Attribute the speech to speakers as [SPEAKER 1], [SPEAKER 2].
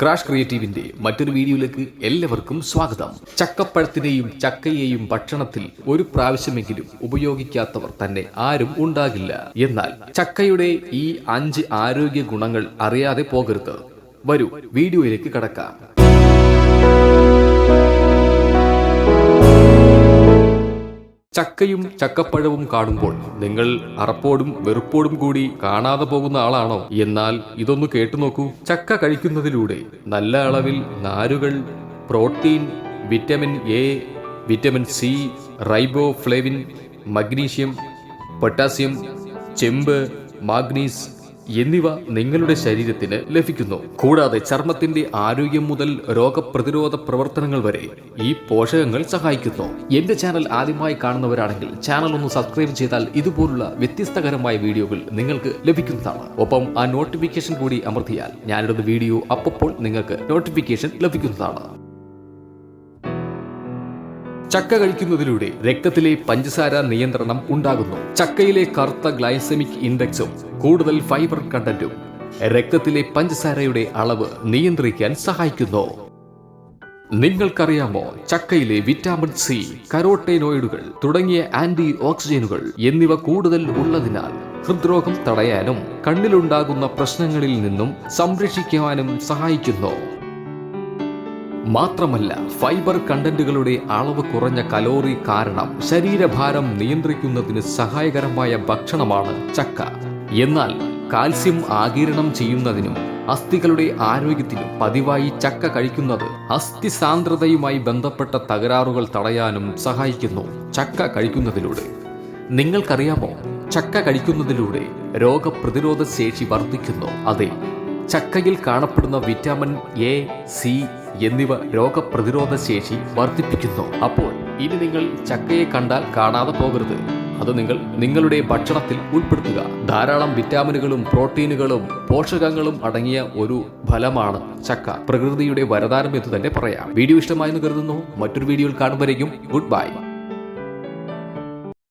[SPEAKER 1] Crash ക്രിയേറ്റീവിന്റെ മറ്റൊരു വീഡിയോയിലേക്ക് എല്ലാവർക്കും സ്വാഗതം. ചക്കപ്പഴത്തിനെയും ചക്കയെയും ഭക്ഷണത്തിൽ ഒരു പ്രാവശ്യമെങ്കിലും ഉപയോഗിക്കാത്തവർ തന്നെ ആരും ഉണ്ടാകില്ല. എന്നാൽ ചക്കയുടെ ഈ അഞ്ച് ആരോഗ്യ ഗുണങ്ങൾ അറിയാതെ പോകരുത്. വരൂ വീഡിയോയിലേക്ക് കടക്കാം. ചക്കയും ചക്കപ്പഴവും കാണുമ്പോൾ നിങ്ങൾ അറപ്പോടും വെറുപ്പോടും കൂടി കാണാതെ പോകുന്ന ആളാണോ? എന്നാൽ ഇതൊന്ന് കേട്ടു നോക്കൂ. ചക്ക കഴിക്കുന്നതിലൂടെ നല്ല അളവിൽ നാരുകൾ protein vitamin A vitamin C riboflavin magnesium potassium ചെമ്പ് മാഗ്നീസ് എന്നിവ നിങ്ങളുടെ ശരീരത്തിന് ലഭിക്കുന്നു. കൂടാതെ ചർമ്മത്തിന്റെ ആരോഗ്യം മുതൽ രോഗപ്രതിരോധ പ്രവർത്തനങ്ങൾ വരെ ഈ പോഷകങ്ങൾ സഹായിക്കുന്നു. എന്റെ ചാനൽ ആദ്യമായി കാണുന്നവരാണെങ്കിൽ ചാനൽ ഒന്ന് സബ്സ്ക്രൈബ് ചെയ്താൽ ഇതുപോലുള്ള വ്യത്യസ്തകരമായ വീഡിയോകൾ നിങ്ങൾക്ക് ലഭിക്കുന്നതാണ്. ഒപ്പം ആ നോട്ടിഫിക്കേഷൻ കൂടി അമർത്തിയാൽ ഞാനിടുന്ന വീഡിയോ അപ്പോൾ നിങ്ങൾക്ക് നോട്ടിഫിക്കേഷൻ ലഭിക്കുന്നതാണ്. ചക്ക കഴിക്കുന്നതിലൂടെ രക്തത്തിലെ പഞ്ചസാര നിയന്ത്രണം ഉണ്ടാകുന്നു. ചക്കയിലെ കറുത്ത ഗ്ലൈസമിക് ഇൻഡെക്സും കൂടുതൽ ഫൈബർ കണ്ടന്റും രക്തത്തിലെ പഞ്ചസാരയുടെ അളവ് നിയന്ത്രിക്കാൻ സഹായിക്കുന്നു. നിങ്ങൾക്കറിയാമോ ചക്കയിലെ വിറ്റാമിൻ സി കരോട്ടേനോയിഡുകൾ തുടങ്ങിയ ആന്റി ഓക്സിജനുകൾ എന്നിവ കൂടുതൽ ഉള്ളതിനാൽ ഹൃദ്രോഗം തടയാനും കണ്ണിലുണ്ടാകുന്ന പ്രശ്നങ്ങളിൽ നിന്നും സംരക്ഷിക്കുവാനും സഹായിക്കുന്നു. മാത്രമല്ല ഫൈബർ കണ്ടന്റുകളുടെ അളവ് കുറഞ്ഞ കലോറി കാരണം ശരീരഭാരം നിയന്ത്രിക്കുന്നതിന് സഹായകരമായ ഭക്ഷണമാണ് ചക്ക. എന്നാൽ കാൽസ്യം ആകിരണം ചെയ്യുന്നതിനും അസ്ഥികളുടെ ആരോഗ്യത്തിനും പതിവായി ചക്ക കഴിക്കുന്നത് അസ്ഥി സാന്ദ്രതയുമായി ബന്ധപ്പെട്ട തകരാറുകൾ തടയാനും സഹായിക്കുന്നു ചക്ക കഴിക്കുന്നതിലൂടെ. നിങ്ങൾക്കറിയാമോ ചക്ക കഴിക്കുന്നതിലൂടെ രോഗപ്രതിരോധ ശേഷി വർദ്ധിക്കുന്നു. അതെ ചക്കയിൽ കാണപ്പെടുന്ന വിറ്റാമിൻ എ സി എന്നിവ രോഗപ്രതിരോധ ശേഷി വർദ്ധിപ്പിക്കുന്നു. അപ്പോൾ ഇനി നിങ്ങൾ ചക്കയെ കണ്ടാൽ കാണാതെ പോകരുത്. അത് നിങ്ങൾ നിങ്ങളുടെ ഭക്ഷണത്തിൽ ഉൾപ്പെടുത്തുക. ധാരാളം വിറ്റാമിനുകളും പ്രോട്ടീനുകളും പോഷകങ്ങളും അടങ്ങിയ ഒരു ഫലമാണ് ചക്ക. പ്രകൃതിയുടെ വരദാനം എന്ന് തന്നെ പറയാം. വീഡിയോ ഇഷ്ടമായെന്ന് കരുതുന്നു. മറ്റൊരു വീഡിയോയിൽ കാണുമ്പോഴേക്കും ഗുഡ് ബൈ.